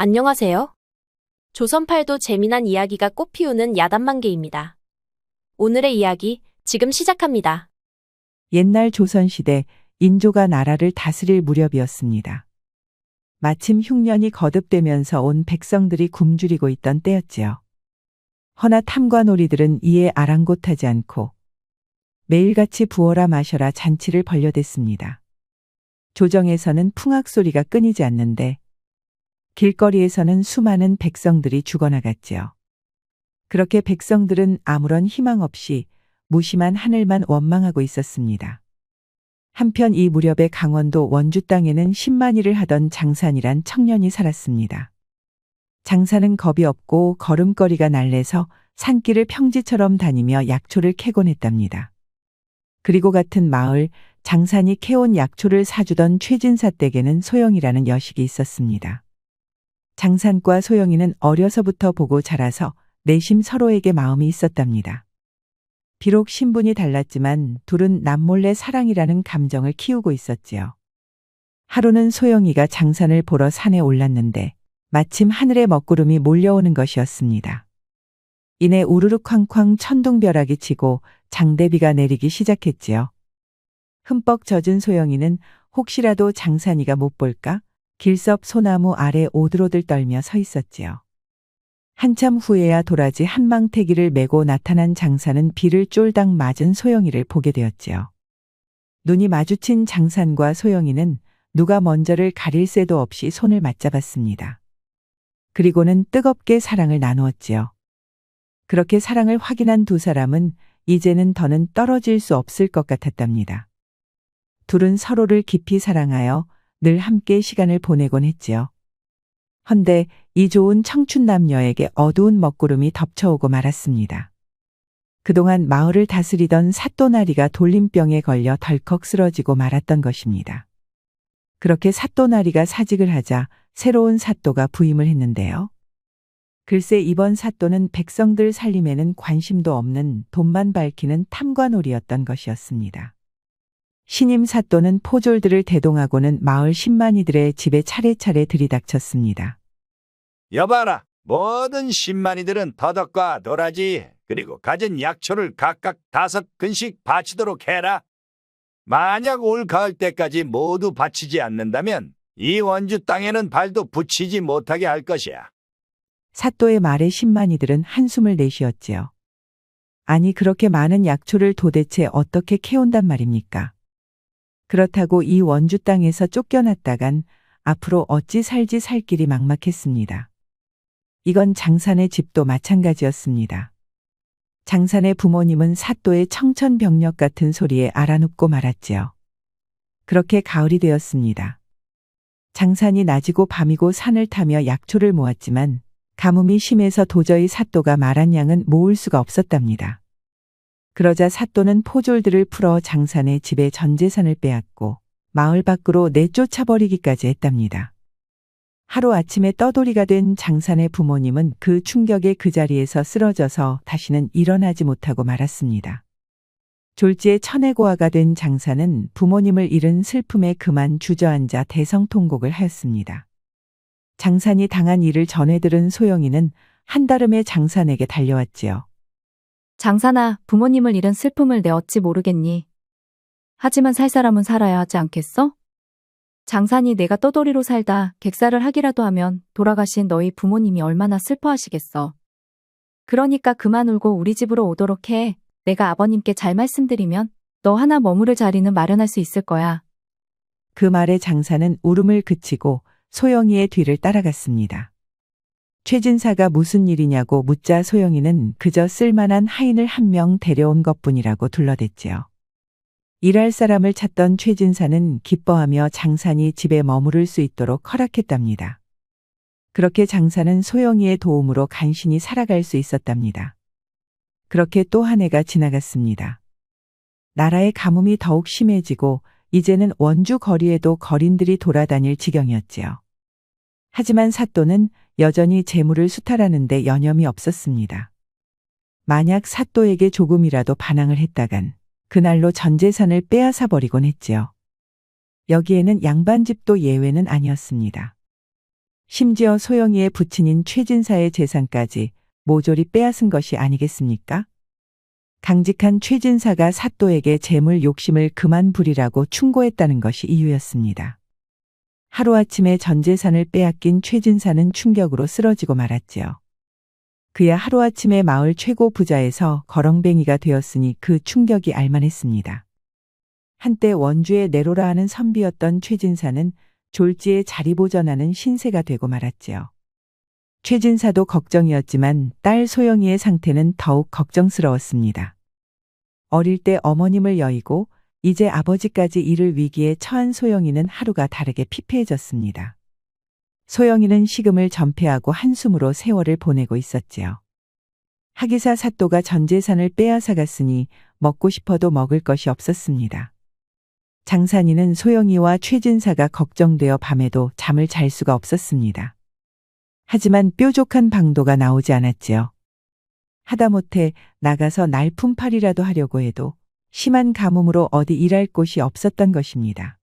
안녕하세요. 조선팔도 재미난 이야기가 꽃피우는 야단만개입니다. 오늘의 이야기 지금 시작합니다. 옛날 조선시대 인조가 나라를 다스릴 무렵이었습니다. 마침 흉년이 거듭되면서 온 백성들이 굶주리고 있던 때였지요. 허나 탐관오리들은 이에 아랑곳하지 않고 매일같이 부어라 마셔라 잔치를 벌려댔습니다. 조정에서는 풍악 소리가 끊이지 않는데 길거리에서는 수많은 백성들이 죽어나갔지요. 그렇게 백성들은 아무런 희망 없이 무심한 하늘만 원망하고 있었습니다. 한편 이 무렵에 강원도 원주 땅에는 10만이를 하던 장산이란 청년이 살았습니다. 장산은 겁이 없고 걸음걸이가 날래서 산길을 평지처럼 다니며 약초를 캐곤 했답니다. 그리고 같은 마을 장산이 캐온 약초를 사주던 최진사 댁에는 소영이라는 여식이 있었습니다. 장산과 소영이는 어려서부터 보고 자라서 내심 서로에게 마음이 있었답니다. 비록 신분이 달랐지만 둘은 남몰래 사랑이라는 감정을 키우고 있었지요. 하루는 소영이가 장산을 보러 산에 올랐는데 마침 하늘에 먹구름이 몰려오는 것이었습니다. 이내 우르르 쾅쾅 천둥벼락이 치고 장대비가 내리기 시작했지요. 흠뻑 젖은 소영이는 혹시라도 장산이가 못 볼까 길섭 소나무 아래 오들오들 떨며 서 있었지요. 한참 후에야 도라지 한 망태기를 메고 나타난 장산은 비를 쫄딱 맞은 소영이를 보게 되었지요. 눈이 마주친 장산과 소영이는 누가 먼저를 가릴 새도 없이 손을 맞잡았습니다. 그리고는 뜨겁게 사랑을 나누었지요. 그렇게 사랑을 확인한 두 사람은 이제는 더는 떨어질 수 없을 것 같았답니다. 둘은 서로를 깊이 사랑하여 늘 함께 시간을 보내곤 했지요. 헌데 이 좋은 청춘 남녀에게 어두운 먹구름이 덮쳐오고 말았습니다. 그동안 마을을 다스리던 사또나리가 돌림병에 걸려 덜컥 쓰러지고 말았던 것입니다. 그렇게 사또나리가 사직을 하자 새로운 사또가 부임을 했는데요. 글쎄 이번 사또는 백성들 살림에는 관심도 없는 돈만 밝히는 탐관오리였던 것이었습니다. 신임 사또는 포졸들을 대동하고는 마을 신만이들의 집에 차례차례 들이닥쳤습니다. 여봐라, 모든 신만이들은 더덕과 도라지 그리고 가진 약초를 각각 다섯 근씩 바치도록 해라. 만약 올 가을 때까지 모두 바치지 않는다면 이 원주 땅에는 발도 붙이지 못하게 할 것이야. 사또의 말에 신만이들은 한숨을 내쉬었지요. 아니 그렇게 많은 약초를 도대체 어떻게 캐온단 말입니까? 그렇다고 이 원주 땅에서 쫓겨났다간 앞으로 어찌 살지 살 길이 막막했습니다. 이건 장산의 집도 마찬가지였습니다. 장산의 부모님은 사또의 청천벽력 같은 소리에 알아눕고 말았지요. 그렇게 가을이 되었습니다. 장산이 낮이고 밤이고 산을 타며 약초를 모았지만 가뭄이 심해서 도저히 사또가 말한 양은 모을 수가 없었답니다. 그러자 사또는 포졸들을 풀어 장산의 집에 전 재산을 빼앗고 마을 밖으로 내쫓아버리기까지 했답니다. 하루 아침에 떠돌이가 된 장산의 부모님은 그 충격에 그 자리에서 쓰러져서 다시는 일어나지 못하고 말았습니다. 졸지에 천혜고아가 된 장산은 부모님을 잃은 슬픔에 그만 주저앉아 대성통곡을 하였습니다. 장산이 당한 일을 전해 들은 소영이는 한달음에 장산에게 달려왔지요. 장산아, 부모님을 잃은 슬픔을 내 어찌 모르겠니? 하지만 살 사람은 살아야 하지 않겠어? 장산이 내가 떠돌이로 살다 객사를 하기라도 하면 돌아가신 너희 부모님이 얼마나 슬퍼하시겠어. 그러니까 그만 울고 우리 집으로 오도록 해. 내가 아버님께 잘 말씀드리면 너 하나 머무를 자리는 마련할 수 있을 거야. 그 말에 장사는 울음을 그치고 소영이의 뒤를 따라갔습니다. 최진사가 무슨 일이냐고 묻자 소영이는 그저 쓸만한 하인을 한 명 데려온 것뿐이라고 둘러댔지요. 일할 사람을 찾던 최진사는 기뻐하며 장산이 집에 머무를 수 있도록 허락했답니다. 그렇게 장사는 소영이의 도움으로 간신히 살아갈 수 있었답니다. 그렇게 또 한 해가 지나갔습니다. 나라의 가뭄이 더욱 심해지고 이제는 원주 거리에도 거린들이 돌아다닐 지경이었지요. 하지만 사또는 여전히 재물을 수탈하는데 여념이 없었습니다. 만약 사또에게 조금이라도 반항을 했다간 그날로 전 재산을 빼앗아 버리곤 했지요. 여기에는 양반집도 예외는 아니었습니다. 심지어 소영이의 부친인 최진사의 재산까지 모조리 빼앗은 것이 아니겠습니까? 강직한 최진사가 사또에게 재물 욕심을 그만 부리라고 충고했다는 것이 이유였습니다. 하루아침에 전 재산을 빼앗긴 최진사는 충격으로 쓰러지고 말았지요. 그야 하루아침에 마을 최고 부자에서 거렁뱅이가 되었으니 그 충격이 알만했습니다. 한때 원주의 내로라 하는 선비였던 최진사는 졸지에 자리보전하는 신세가 되고 말았지요. 최진사도 걱정이었지만 딸 소영이의 상태는 더욱 걱정스러웠습니다. 어릴 때 어머님을 여의고 이제 아버지까지 잃을 위기에 처한 소영이는 하루가 다르게 피폐해졌습니다. 소영이는 식음을 전폐하고 한숨으로 세월을 보내고 있었지요. 하기사 사또가 전 재산을 빼앗아 갔으니 먹고 싶어도 먹을 것이 없었습니다. 장산이는 소영이와 최진사가 걱정되어 밤에도 잠을 잘 수가 없었습니다. 하지만 뾰족한 방도가 나오지 않았지요. 하다못해 나가서 날품팔이라도 하려고 해도 심한 가뭄으로 어디 일할 곳이 없었던 것입니다.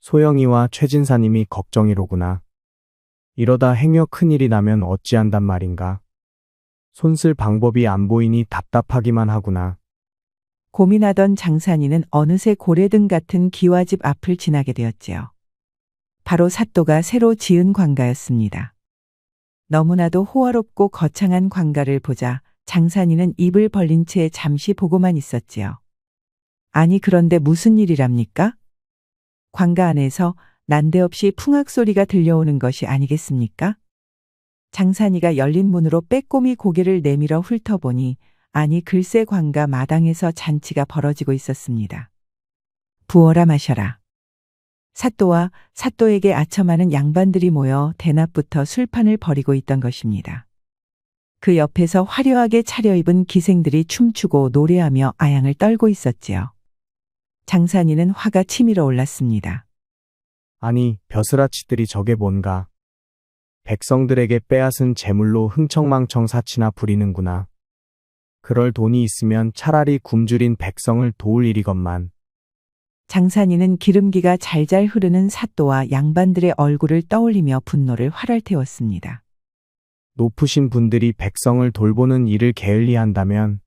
소영이와 최진사님이 걱정이로구나. 이러다 행여 큰일이 나면 어찌한단 말인가. 손쓸 방법이 안 보이니 답답하기만 하구나. 고민하던 장산이는 어느새 고래등 같은 기와집 앞을 지나게 되었지요. 바로 사또가 새로 지은 관가였습니다. 너무나도 호화롭고 거창한 관가를 보자 장산이는 입을 벌린 채 잠시 보고만 있었지요. 아니 그런데 무슨 일이랍니까? 관가 안에서 난데없이 풍악 소리가 들려오는 것이 아니겠습니까? 장산이가 열린 문으로 빼꼼히 고개를 내밀어 훑어보니 아니 글쎄 관가 마당에서 잔치가 벌어지고 있었습니다. 부어라 마셔라. 사또와 사또에게 아첨하는 양반들이 모여 대낮부터 술판을 벌이고 있던 것입니다. 그 옆에서 화려하게 차려입은 기생들이 춤추고 노래하며 아양을 떨고 있었지요. 장산이는 화가 치밀어 올랐습니다. 아니, 벼슬아치들이 저게 뭔가. 백성들에게 빼앗은 재물로 흥청망청 사치나 부리는구나. 그럴 돈이 있으면 차라리 굶주린 백성을 도울 일이건만. 장산이는 기름기가 잘잘 흐르는 사또와 양반들의 얼굴을 떠올리며 분노를 활활 태웠습니다. 높으신 분들이 백성을 돌보는 일을 게을리한다면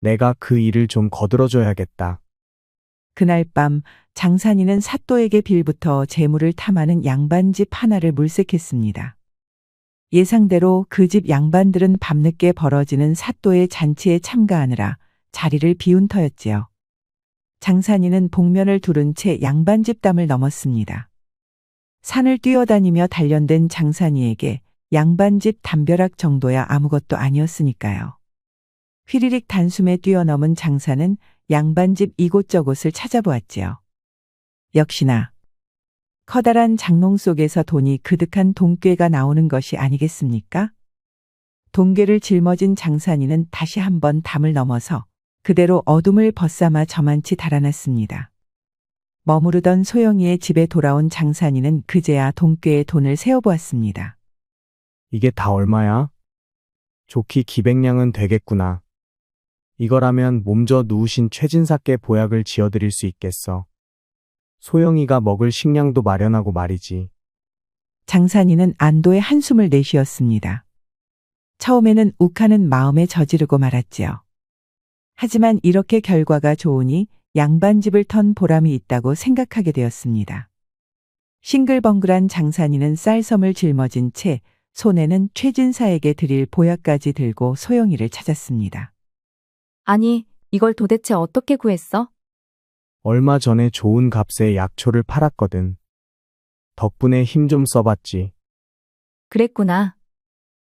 내가 그 일을 좀 거들어줘야겠다. 그날 밤 장산이는 사또에게 빌부터 재물을 탐하는 양반집 하나를 물색했습니다. 예상대로 그 집 양반들은 밤늦게 벌어지는 사또의 잔치에 참가하느라 자리를 비운 터였지요. 장산이는 복면을 두른 채 양반집 담을 넘었습니다. 산을 뛰어다니며 단련된 장산이에게 양반집 담벼락 정도야 아무것도 아니었으니까요. 휘리릭 단숨에 뛰어넘은 장사는 양반집 이곳저곳을 찾아보았지요. 역시나 커다란 장롱 속에서 돈이 그득한 돈꾀가 나오는 것이 아니겠습니까? 돈꾀를 짊어진 장산이는 다시 한번 담을 넘어서 그대로 어둠을 벗삼아 저만치 달아났습니다. 머무르던 소영이의 집에 돌아온 장산이는 그제야 돈꾀의 돈을 세어보았습니다. 이게 다 얼마야? 좋기 기백냥은 되겠구나. 이거라면 몸져 누우신 최진사께 보약을 지어드릴 수 있겠어. 소영이가 먹을 식량도 마련하고 말이지. 장산이는 안도의 한숨을 내쉬었습니다. 처음에는 욱하는 마음에 저지르고 말았지요. 하지만 이렇게 결과가 좋으니 양반집을 턴 보람이 있다고 생각하게 되었습니다. 싱글벙글한 장산이는 쌀섬을 짊어진 채 손에는 최진사에게 드릴 보약까지 들고 소영이를 찾았습니다. 아니, 이걸 도대체 어떻게 구했어? 얼마 전에 좋은 값에 약초를 팔았거든. 덕분에 힘 좀 써봤지. 그랬구나.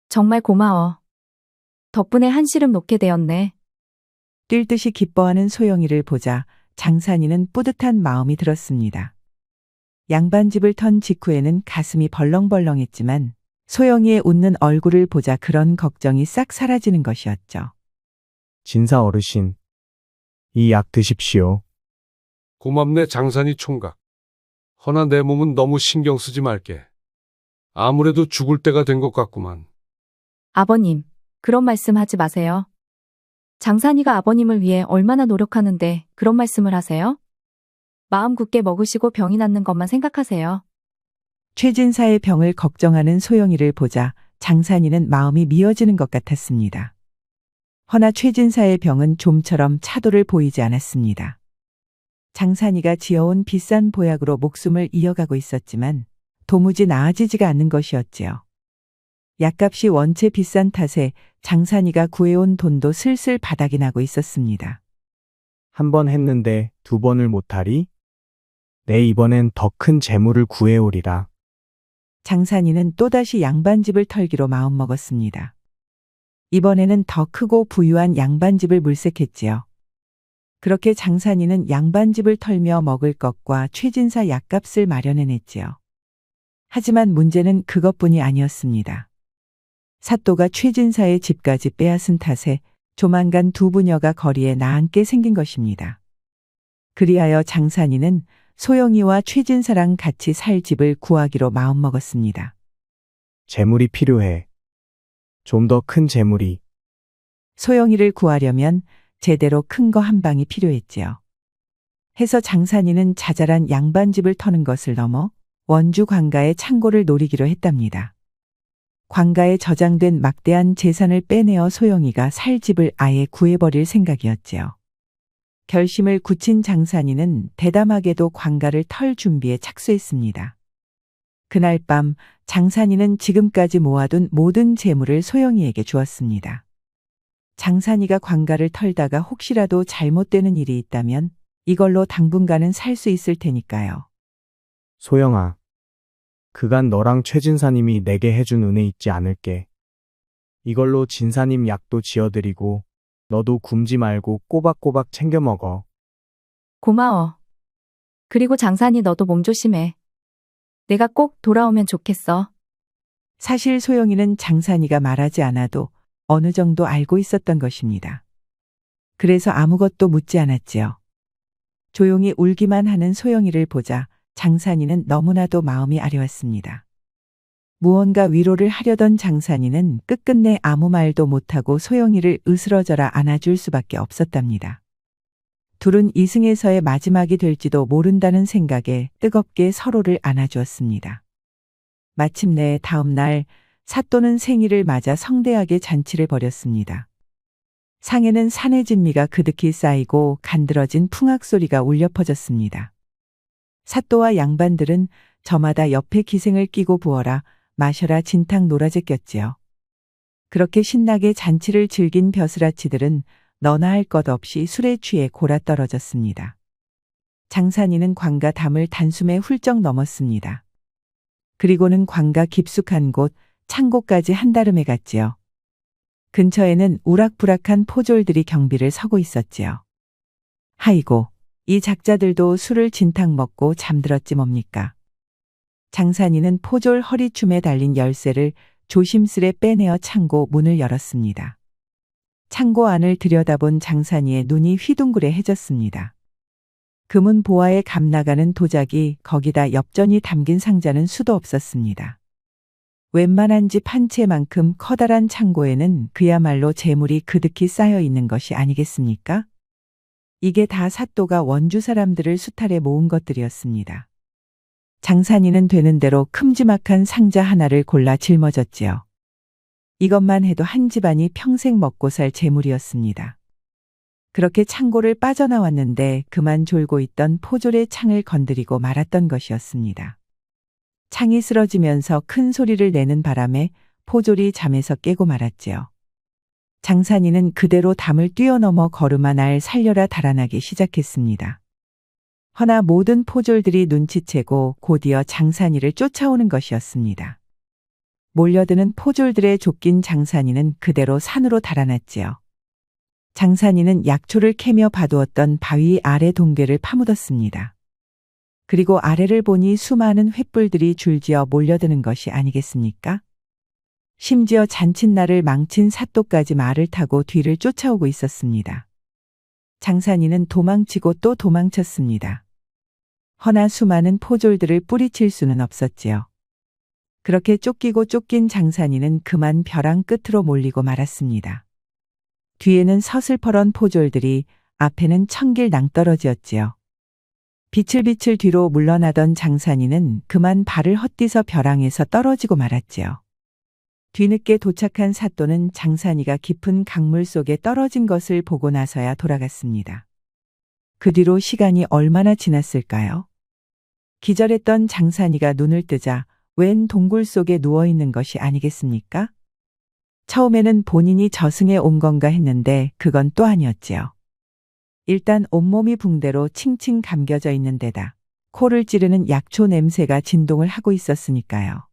정말 고마워. 덕분에 한시름 놓게 되었네. 뛸 듯이 기뻐하는 소영이를 보자 장산이는 뿌듯한 마음이 들었습니다. 양반집을 턴 직후에는 가슴이 벌렁벌렁했지만 소영이의 웃는 얼굴을 보자 그런 걱정이 싹 사라지는 것이었죠. 진사 어르신. 이 약 드십시오. 고맙네 장산이 총각. 허나 내 몸은 너무 신경 쓰지 말게. 아무래도 죽을 때가 된 것 같구만. 아버님, 그런 말씀 하지 마세요. 장산이가 아버님을 위해 얼마나 노력하는데 그런 말씀을 하세요? 마음 굳게 먹으시고 병이 낫는 것만 생각하세요. 최진사의 병을 걱정하는 소영이를 보자 장산이는 마음이 미어지는 것 같았습니다. 허나 최진사의 병은 좀처럼 차도를 보이지 않았습니다. 장산이가 지어온 비싼 보약으로 목숨을 이어가고 있었지만 도무지 나아지지가 않는 것이었지요. 약값이 원체 비싼 탓에 장산이가 구해온 돈도 슬슬 바닥이 나고 있었습니다. 한 번 했는데 두 번을 못하리? 내 이번엔 더 큰 재물을 구해오리라. 장산이는 또다시 양반집을 털기로 마음먹었습니다. 이번에는 더 크고 부유한 양반집을 물색했지요. 그렇게 장산이는 양반집을 털며 먹을 것과 최진사 약값을 마련해냈지요. 하지만 문제는 그것뿐이 아니었습니다. 사또가 최진사의 집까지 빼앗은 탓에 조만간 두 부녀가 거리에 나앉게 생긴 것입니다. 그리하여 장산이는 소영이와 최진사랑 같이 살 집을 구하기로 마음먹었습니다. 재물이 필요해. 좀 더 큰 재물이. 소영이를 구하려면 제대로 큰 거 한 방이 필요했지요. 해서 장산이는 자잘한 양반집을 터는 것을 넘어 원주 관가의 창고를 노리기로 했답니다. 관가에 저장된 막대한 재산을 빼내어 소영이가 살 집을 아예 구해버릴 생각이었지요. 결심을 굳힌 장산이는 대담하게도 관가를 털 준비에 착수했습니다. 그날 밤 장산이는 지금까지 모아둔 모든 재물을 소영이에게 주었습니다. 장산이가 관가를 털다가 혹시라도 잘못되는 일이 있다면 이걸로 당분간은 살 수 있을 테니까요. 소영아. 그간 너랑 최진사님이 내게 해준 은혜 잊지 않을게. 이걸로 진사님 약도 지어드리고 너도 굶지 말고 꼬박꼬박 챙겨 먹어. 고마워. 그리고 장산이 너도 몸 조심해. 내가 꼭 돌아오면 좋겠어. 사실 소영이는 장산이가 말하지 않아도 어느 정도 알고 있었던 것입니다. 그래서 아무것도 묻지 않았지요. 조용히 울기만 하는 소영이를 보자 장산이는 너무나도 마음이 아려왔습니다. 무언가 위로를 하려던 장산이는 끝끝내 아무 말도 못하고 소영이를 으스러져라 안아줄 수밖에 없었답니다. 둘은 이승에서의 마지막이 될지도 모른다는 생각에 뜨겁게 서로를 안아주었습니다. 마침내 다음 날 사또는 생일을 맞아 성대하게 잔치를 벌였습니다. 상에는 산의 진미가 그득히 쌓이고 간드러진 풍악 소리가 울려 퍼졌습니다. 사또와 양반들은 저마다 옆에 기생을 끼고 부어라 마셔라 진탕 놀아제 꼈지요. 그렇게 신나게 잔치를 즐긴 벼슬아치들은 너나 할 것 없이 술에 취해 골아 떨어졌습니다. 장산이는 관가 담을 단숨에 훌쩍 넘었습니다. 그리고는 관가 깊숙한 곳 창고까지 한다름에 갔지요. 근처에는 우락부락한 포졸들이 경비를 서고 있었지요. 하이고, 이 작자들도 술을 진탕 먹고 잠들었지 뭡니까. 장산이는 포졸 허리춤에 달린 열쇠를 조심스레 빼내어 창고 문을 열었습니다. 창고 안을 들여다본 장산이의 눈이 휘둥그레해졌습니다. 금은 보화에 감나가는 도자기, 거기다 엽전이 담긴 상자는 수도 없었습니다. 웬만한 집 한 채만큼 커다란 창고에는 그야말로 재물이 그득히 쌓여 있는 것이 아니겠습니까? 이게 다 사또가 원주 사람들을 수탈해 모은 것들이었습니다. 장산이는 되는 대로 큼지막한 상자 하나를 골라 짊어졌지요. 이것만 해도 한 집안이 평생 먹고 살 재물이었습니다. 그렇게 창고를 빠져나왔는데 그만 졸고 있던 포졸의 창을 건드리고 말았던 것이었습니다. 창이 쓰러지면서 큰 소리를 내는 바람에 포졸이 잠에서 깨고 말았지요. 장산이는 그대로 담을 뛰어넘어 걸음아 날 살려라 달아나기 시작했습니다. 허나 모든 포졸들이 눈치채고 곧이어 장산이를 쫓아오는 것이었습니다. 몰려드는 포졸들의 쫓긴 장산이는 그대로 산으로 달아났지요. 장산이는 약초를 캐며 봐두었던 바위 아래 동괴를 파묻었습니다. 그리고 아래를 보니 수많은 횃불들이 줄지어 몰려드는 것이 아니겠습니까? 심지어 잔칫날을 망친 사또까지 말을 타고 뒤를 쫓아오고 있었습니다. 장산이는 도망치고 또 도망쳤습니다. 허나 수많은 포졸들을 뿌리칠 수는 없었지요. 그렇게 쫓기고 쫓긴 장산이는 그만 벼랑 끝으로 몰리고 말았습니다. 뒤에는 서슬퍼런 포졸들이 앞에는 청길 낭떠러지였지요. 비틀비틀 뒤로 물러나던 장산이는 그만 발을 헛디서 벼랑에서 떨어지고 말았지요. 뒤늦게 도착한 사또는 장산이가 깊은 강물 속에 떨어진 것을 보고 나서야 돌아갔습니다. 그 뒤로 시간이 얼마나 지났을까요? 기절했던 장산이가 눈을 뜨자 웬 동굴 속에 누워 있는 것이 아니겠습니까? 처음에는 본인이 저승에 온 건가 했는데 그건 또 아니었지요. 일단 온몸이 붕대로 칭칭 감겨져 있는 데다 코를 찌르는 약초 냄새가 진동을 하고 있었으니까요.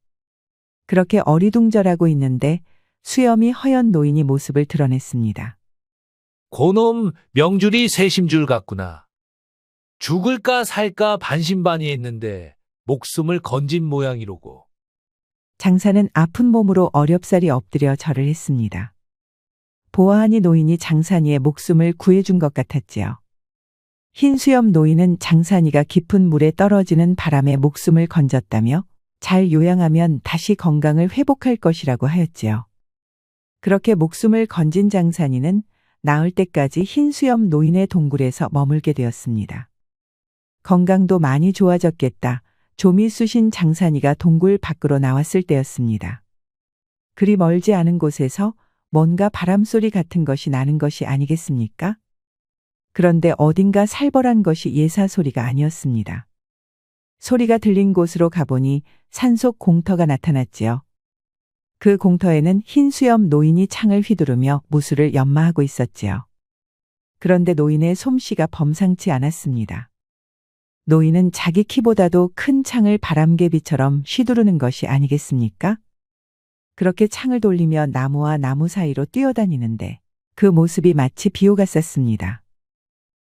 그렇게 어리둥절하고 있는데 수염이 허연 노인이 모습을 드러냈습니다. 고놈 명줄이 세심줄 같구나. 죽을까 살까 반신반의했는데 목숨을 건진 모양이로고. 장사는 아픈 몸으로 어렵사리 엎드려 절을 했습니다. 보아하니 노인이 장산이의 목숨을 구해준 것 같았지요. 흰수염 노인은 장산이가 깊은 물에 떨어지는 바람에 목숨을 건졌다며 잘 요양하면 다시 건강을 회복할 것이라고 하였지요. 그렇게 목숨을 건진 장산이는 나을 때까지 흰수염 노인의 동굴에서 머물게 되었습니다. 건강도 많이 좋아졌겠다. 쑤신 장산이가 동굴 밖으로 나왔을 때였습니다. 그리 멀지 않은 곳에서 뭔가 바람소리 같은 것이 나는 것이 아니겠습니까? 그런데 어딘가 살벌한 것이 예사 소리가 아니었습니다. 소리가 들린 곳으로 가보니 산속 공터가 나타났지요. 그 공터에는 흰 수염 노인이 창을 휘두르며 무술을 연마하고 있었지요. 그런데 노인의 솜씨가 범상치 않았습니다. 노인은 자기 키보다도 큰 창을 바람개비처럼 휘두르는 것이 아니겠습니까? 그렇게 창을 돌리며 나무와 나무 사이로 뛰어다니는데 그 모습이 마치 비호 같았습니다.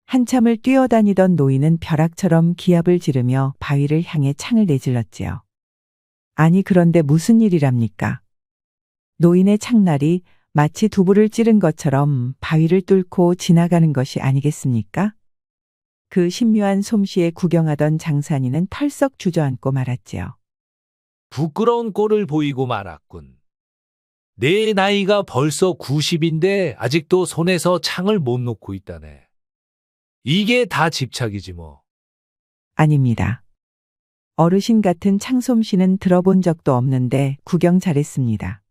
한참을 뛰어다니던 노인은 벼락처럼 기압을 지르며 바위를 향해 창을 내질렀지요. 아니 그런데 무슨 일이랍니까? 노인의 창날이 마치 두부를 찌른 것처럼 바위를 뚫고 지나가는 것이 아니겠습니까? 그 신묘한 솜씨에 구경하던 장산이는 털썩 주저앉고 말았지요. 부끄러운 꼴을 보이고 말았군. 내 나이가 벌써 90인데 아직도 손에서 창을 못 놓고 있다네. 이게 다 집착이지 뭐. 아닙니다. 어르신 같은 창솜씨는 들어본 적도 없는데 구경 잘했습니다.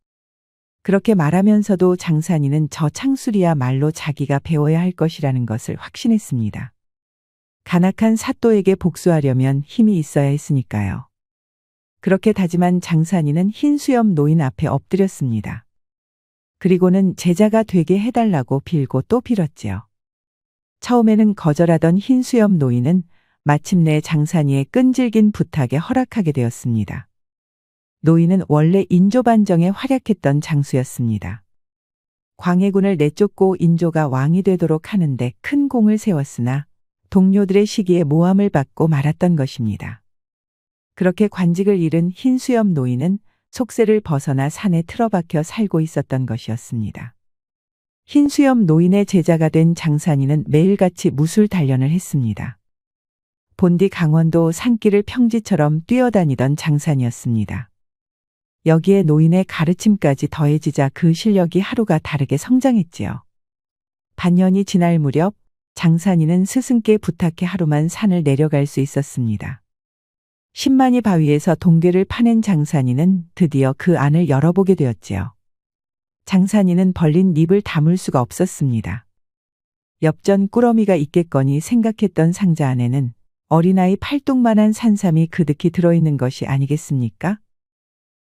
그렇게 말하면서도 장산이는 저 창술이야 말로 자기가 배워야 할 것이라는 것을 확신했습니다. 간악한 사또에게 복수하려면 힘이 있어야 했으니까요. 그렇게 다짐한 장산이는 흰 수염 노인 앞에 엎드렸습니다. 그리고는 제자가 되게 해달라고 빌고 또 빌었지요. 처음에는 거절하던 흰 수염 노인은 마침내 장산이의 끈질긴 부탁에 허락하게 되었습니다. 노인은 원래 인조반정에 활약했던 장수였습니다. 광해군을 내쫓고 인조가 왕이 되도록 하는데 큰 공을 세웠으나 동료들의 시기에 모함을 받고 말았던 것입니다. 그렇게 관직을 잃은 흰수염 노인은 속세를 벗어나 산에 틀어박혀 살고 있었던 것이었습니다. 흰수염 노인의 제자가 된 장산이는 매일같이 무술 단련을 했습니다. 본디 강원도 산길을 평지처럼 뛰어다니던 장산이었습니다. 여기에 노인의 가르침까지 더해지자 그 실력이 하루가 다르게 성장했지요. 반년이 지날 무렵 장산이는 스승께 부탁해 하루만 산을 내려갈 수 있었습니다. 신만이 바위에서 동괴를 파낸 장산이는 드디어 그 안을 열어보게 되었지요. 장산이는 벌린 입을 다물 수가 없었습니다. 엽전 꾸러미가 있겠거니 생각했던 상자 안에는 어린아이 팔뚝만한 산삼이 그득히 들어있는 것이 아니겠습니까?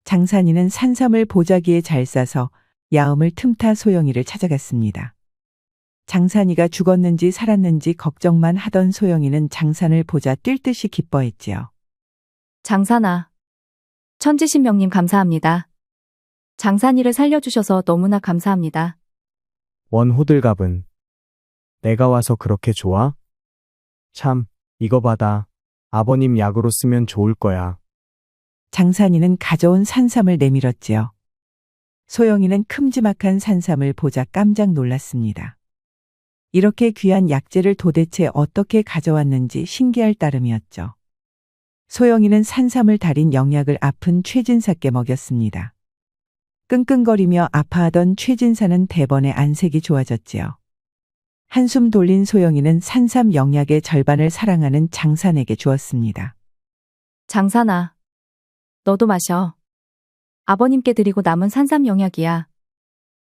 장산이는 산삼을 보자기에 잘 싸서 야음을 틈타 소영이를 찾아갔습니다. 장산이가 죽었는지 살았는지 걱정만 하던 소영이는 장산을 보자 뛸 듯이 기뻐했지요. 장산아. 천지신명님 감사합니다. 장산이를 살려주셔서 너무나 감사합니다. 원호들갑은 내가 와서 그렇게 좋아? 참, 이거 받아. 아버님 약으로 쓰면 좋을 거야. 장산이는 가져온 산삼을 내밀었지요. 소영이는 큼지막한 산삼을 보자 깜짝 놀랐습니다. 이렇게 귀한 약재를 도대체 어떻게 가져왔는지 신기할 따름이었죠. 소영이는 산삼을 달인 영약을 아픈 최진사께 먹였습니다. 끙끙거리며 아파하던 최진사는 대번에 안색이 좋아졌지요. 한숨 돌린 소영이는 산삼 영약의 절반을 사랑하는 장산에게 주었습니다. 장산아. 너도 마셔. 아버님께 드리고 남은 산삼 영약이야.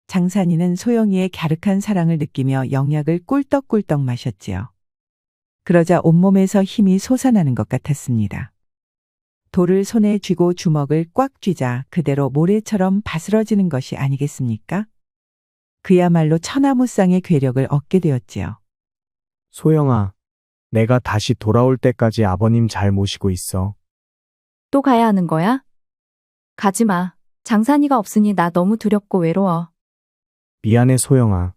장산이는 소영이의 갸륵한 사랑을 느끼며 영약을 꿀떡꿀떡 마셨지요. 그러자 온몸에서 힘이 솟아나는 것 같았습니다. 돌을 손에 쥐고 주먹을 꽉 쥐자 그대로 모래처럼 바스러지는 것이 아니겠습니까? 그야말로 천하무쌍의 괴력을 얻게 되었지요. 소영아, 내가 다시 돌아올 때까지 아버님 잘 모시고 있어. 또 가야 하는 거야? 가지 마. 장산이가 없으니 나 너무 두렵고 외로워. 미안해, 소영아.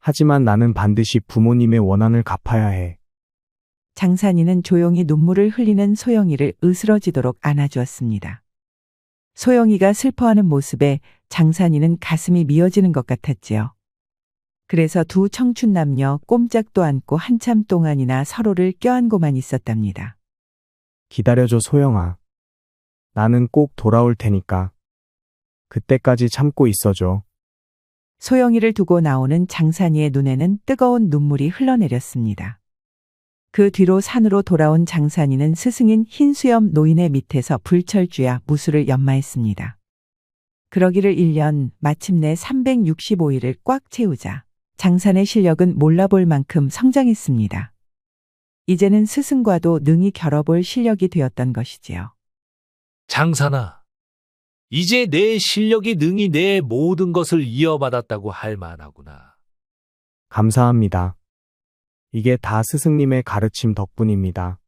하지만 나는 반드시 부모님의 원한을 갚아야 해. 장산이는 조용히 눈물을 흘리는 소영이를 으스러지도록 안아주었습니다. 소영이가 슬퍼하는 모습에 장산이는 가슴이 미어지는 것 같았지요. 그래서 두 청춘 남녀 꼼짝도 않고 한참 동안이나 서로를 껴안고만 있었답니다. 기다려줘, 소영아. 나는 꼭 돌아올 테니까. 그때까지 참고 있어줘. 소영이를 두고 나오는 장산이의 눈에는 뜨거운 눈물이 흘러내렸습니다. 그 뒤로 산으로 돌아온 장산이는 스승인 흰수염 노인의 밑에서 불철주야 무술을 연마했습니다. 그러기를 1년, 마침내 365일을 꽉 채우자 장산의 실력은 몰라볼 만큼 성장했습니다. 이제는 스승과도 능히 겨뤄볼 실력이 되었던 것이지요. 장산아, 이제 내 실력이 능히 내 모든 것을 이어받았다고 할 만하구나. 감사합니다. 이게 다 스승님의 가르침 덕분입니다.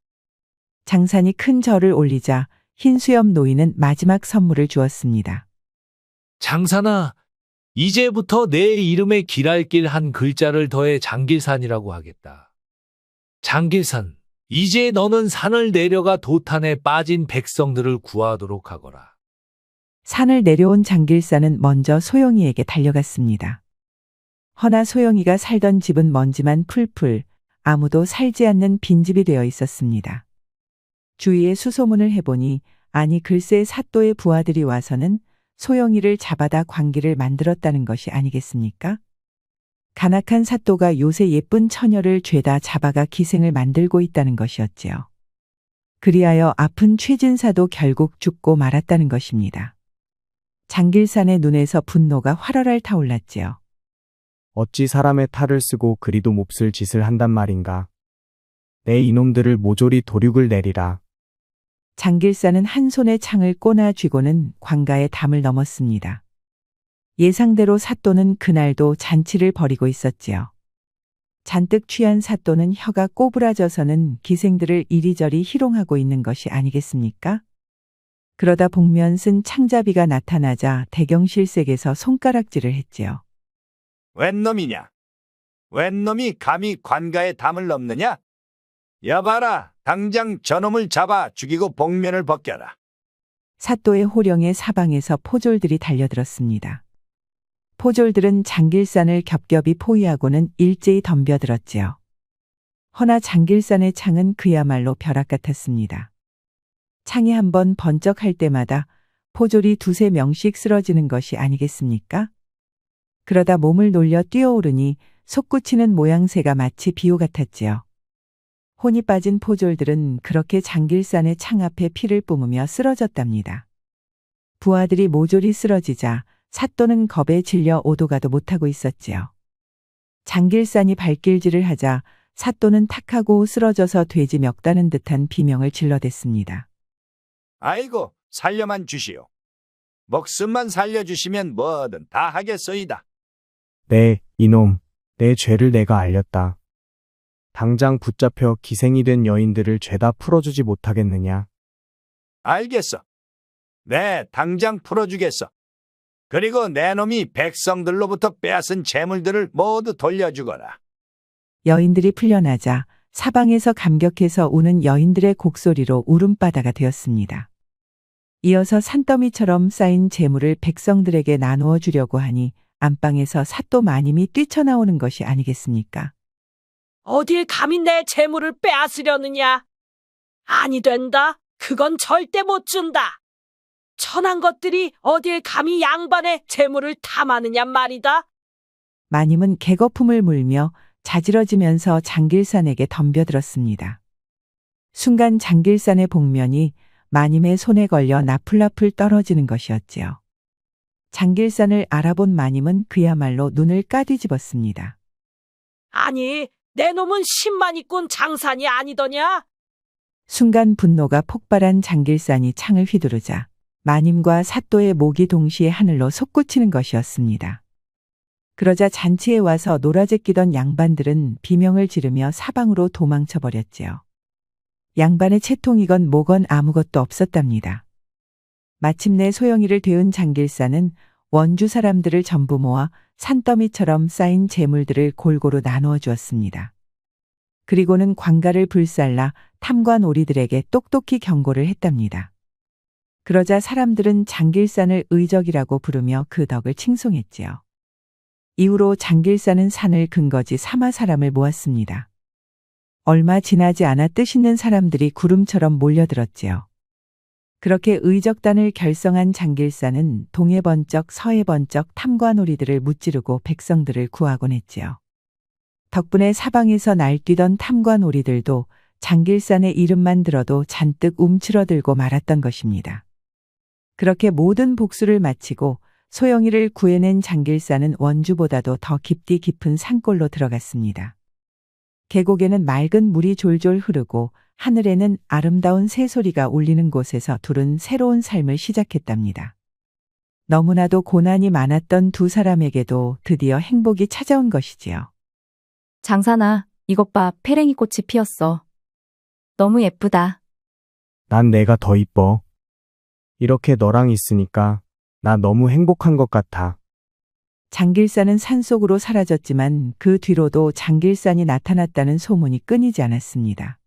장산이 큰 절을 올리자 흰수염 노인은 마지막 선물을 주었습니다. 장산아, 이제부터 내 이름에 길알길 한 글자를 더해 장길산이라고 하겠다. 장길산, 이제 너는 산을 내려가 도탄에 빠진 백성들을 구하도록 하거라. 산을 내려온 장길사는 먼저 소영이에게 달려갔습니다. 허나 소영이가 살던 집은 먼지만 풀풀 아무도 살지 않는 빈집이 되어 있었습니다. 주위에 수소문을 해보니 아니 글쎄 사또의 부하들이 와서는 소영이를 잡아다 광기를 만들었다는 것이 아니겠습니까? 간악한 사또가 요새 예쁜 처녀를 죄다 잡아가 기생을 만들고 있다는 것이었지요. 그리하여 아픈 최진사도 결국 죽고 말았다는 것입니다. 장길산의 눈에서 분노가 활활할 타올랐지요. 어찌 사람의 탈을 쓰고 그리도 몹쓸 짓을 한단 말인가. 내 이놈들을 모조리 도륙을 내리라. 장길사는 한 손에 창을 꼬나 쥐고는 광가의 담을 넘었습니다. 예상대로 사또는 그날도 잔치를 벌이고 있었지요. 잔뜩 취한 사또는 혀가 꼬부라져서는 기생들을 이리저리 희롱하고 있는 것이 아니겠습니까? 그러다 복면 쓴 창자비가 나타나자 대경실색에서 손가락질을 했지요. 웬 놈이냐? 웬 놈이 감히 관가에 담을 넘느냐? 여봐라, 당장 저놈을 잡아 죽이고 복면을 벗겨라. 사또의 호령에 사방에서 포졸들이 달려들었습니다. 포졸들은 장길산을 겹겹이 포위하고는 일제히 덤벼들었지요. 허나 장길산의 창은 그야말로 벼락 같았습니다. 창이 한번 번쩍할 때마다 포졸이 두세 명씩 쓰러지는 것이 아니겠습니까? 그러다 몸을 놀려 뛰어오르니 솟구치는 모양새가 마치 비호 같았지요. 혼이 빠진 포졸들은 그렇게 장길산의 창 앞에 피를 뿜으며 쓰러졌답니다. 부하들이 모조리 쓰러지자 사또는 겁에 질려 오도가도 못하고 있었지요. 장길산이 발길질을 하자 사또는 탁하고 쓰러져서 돼지 멱다는 듯한 비명을 질러댔습니다. 아이고, 살려만 주시오. 목숨만 살려주시면 뭐든 다 하겠소이다. 네, 이놈. 내 죄를 내가 알렸다. 당장 붙잡혀 기생이 된 여인들을 죄다 풀어주지 못하겠느냐. 알겠어. 네, 당장 풀어주겠어. 그리고 내 놈이 백성들로부터 빼앗은 재물들을 모두 돌려주거라. 여인들이 풀려나자 사방에서 감격해서 우는 여인들의 곡소리로 울음바다가 되었습니다. 이어서 산더미처럼 쌓인 재물을 백성들에게 나누어 주려고 하니 안방에서 사또 마님이 뛰쳐나오는 것이 아니겠습니까? 어딜 감히 내 재물을 빼앗으려느냐? 아니 된다. 그건 절대 못 준다. 천한 것들이 어딜 감히 양반의 재물을 탐하느냐 말이다. 마님은 개거품을 물며 자지러지면서 장길산에게 덤벼들었습니다. 순간 장길산의 복면이 마님의 손에 걸려 나풀나풀 떨어지는 것이었지요. 장길산을 알아본 마님은 그야말로 눈을 까뒤집었습니다. 아니, 내 놈은 신만이꾼 장산이 아니더냐? 순간 분노가 폭발한 장길산이 창을 휘두르자 마님과 사또의 목이 동시에 하늘로 솟구치는 것이었습니다. 그러자 잔치에 와서 놀아제끼던 양반들은 비명을 지르며 사방으로 도망쳐 버렸지요. 양반의 채통이건 뭐건 아무것도 없었답니다. 마침내 소영이를 되은 장길산은 원주 사람들을 전부 모아 산더미처럼 쌓인 재물들을 골고루 나누어 주었습니다. 그리고는 관가를 불살라 탐관 오리들에게 똑똑히 경고를 했답니다. 그러자 사람들은 장길산을 의적이라고 부르며 그 덕을 칭송했지요. 이후로 장길산은 산을 근거지 삼아 사람을 모았습니다. 얼마 지나지 않아 뜻 있는 사람들이 구름처럼 몰려들었지요. 그렇게 의적단을 결성한 장길산은 동해 번쩍 서해 번쩍 탐관오리들을 무찌르고 백성들을 구하곤 했지요. 덕분에 사방에서 날뛰던 탐관오리들도 장길산의 이름만 들어도 잔뜩 움츠러들고 말았던 것입니다. 그렇게 모든 복수를 마치고 소영이를 구해낸 장길산은 원주보다도 더 깊디 깊은 산골로 들어갔습니다. 계곡에는 맑은 물이 졸졸 흐르고 하늘에는 아름다운 새소리가 울리는 곳에서 둘은 새로운 삶을 시작했답니다. 너무나도 고난이 많았던 두 사람에게도 드디어 행복이 찾아온 것이지요. 장산아, 이것 봐, 페랭이 꽃이 피었어. 너무 예쁘다. 난 내가 더 이뻐. 이렇게 너랑 있으니까 나 너무 행복한 것 같아. 장길산은 산속으로 사라졌지만 그 뒤로도 장길산이 나타났다는 소문이 끊이지 않았습니다.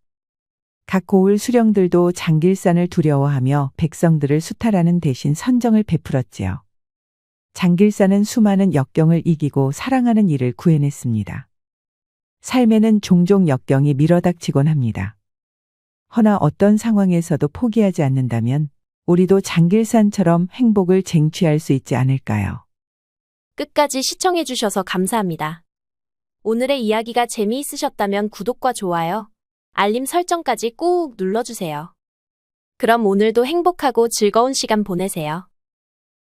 각 고을 수령들도 장길산을 두려워하며 백성들을 수탈하는 대신 선정을 베풀었지요. 장길산은 수많은 역경을 이기고 사랑하는 이를 구해냈습니다. 삶에는 종종 역경이 밀어닥치곤 합니다. 허나 어떤 상황에서도 포기하지 않는다면 우리도 장길산처럼 행복을 쟁취할 수 있지 않을까요? 끝까지 시청해주셔서 감사합니다. 오늘의 이야기가 재미있으셨다면 구독과 좋아요, 알림 설정까지 꾹 눌러주세요. 그럼 오늘도 행복하고 즐거운 시간 보내세요.